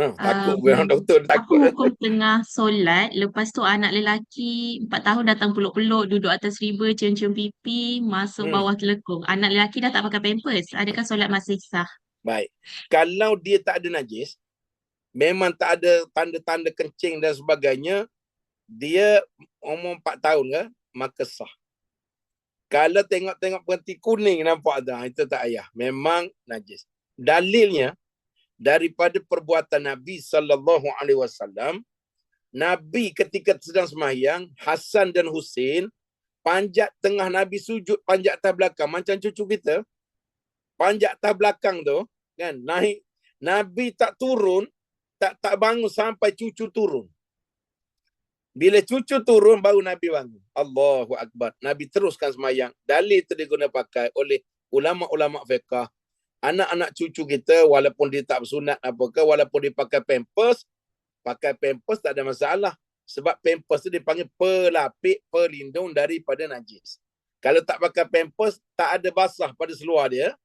Ha, takut Um, orang doktor Aku takut. hukum tengah solat, lepas tu anak lelaki empat tahun datang peluk-peluk, duduk atas riba, cium-cium pipi, masuk Hmm. bawah telekung. Anak lelaki dah tak pakai pampers. Adakah solat masih sah? Baik. Kalau dia tak ada najis, memang tak ada tanda-tanda kencing dan sebagainya, dia umur 4 tahun ke, maka sah. Kalau tengok-tengok berhenti kuning nampak dah, itu tak payah. Memang najis. Dalilnya daripada perbuatan Nabi sallallahu alaihi wasallam, Nabi ketika sedang sembahyang, Hasan dan Husin panjat tengah Nabi sujud panjat atas belakang macam cucu kita. Panjat atas belakang tu kan naik Nabi tak turun tak tak bangun sampai cucu turun. Bila cucu turun baru Nabi bangun. Allahu akbar. Nabi teruskan semayang. Dalil itu diguna pakai oleh ulama-ulama fiqh. Anak-anak cucu kita walaupun dia tak bersunat apakah walaupun dia pakai pampers, pakai pampers tak ada masalah. Sebab pampers tu dipanggil pelapik pelindung daripada najis. Kalau tak pakai pampers, tak ada basah pada seluar dia.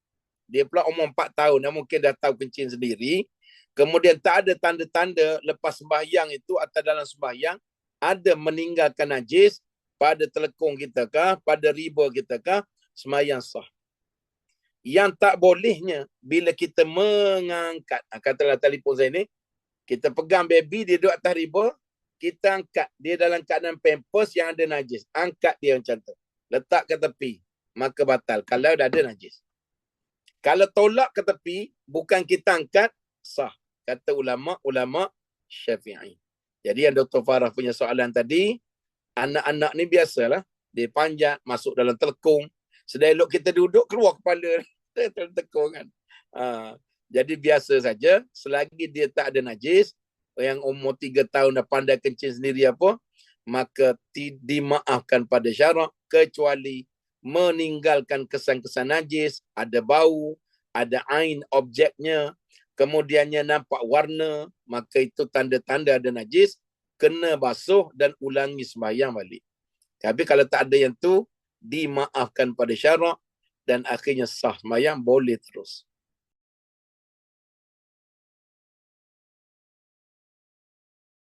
Dia pula umur 4 tahun, dia mungkin dah tahu kencing sendiri. Kemudian tak ada tanda-tanda lepas sembahyang itu atau dalam sembahyang ada meninggalkan najis pada telekung kita kah, pada riba kita kah, sembahyang sah. Yang tak bolehnya bila kita mengangkat, ah, katalah telefon saya ni, kita pegang baby dia duduk atas riba, kita angkat dia dalam keadaan pampers yang ada najis. Angkat dia macam tu. Letak ke tepi. Maka batal. Kalau dah ada najis. Kalau tolak ke tepi, bukan kita angkat, sah. Kata ulama-ulama syafi'i. Jadi yang Dr. Farah punya soalan tadi, anak-anak ni biasalah. Dia panjat, masuk dalam telekung. Sedang elok kita duduk, keluar kepala dalam telekung kan. Ha, jadi biasa saja, selagi dia tak ada najis, yang umur tiga tahun dah pandai kencing sendiri apa, maka ti- dimaafkan pada syarak kecuali meninggalkan kesan-kesan najis, ada bau, ada ain objeknya, kemudiannya nampak warna, maka itu tanda-tanda ada najis, kena basuh dan ulangi sembahyang balik. Tapi kalau tak ada yang tu, dimaafkan pada syarak dan akhirnya sah sembahyang boleh terus.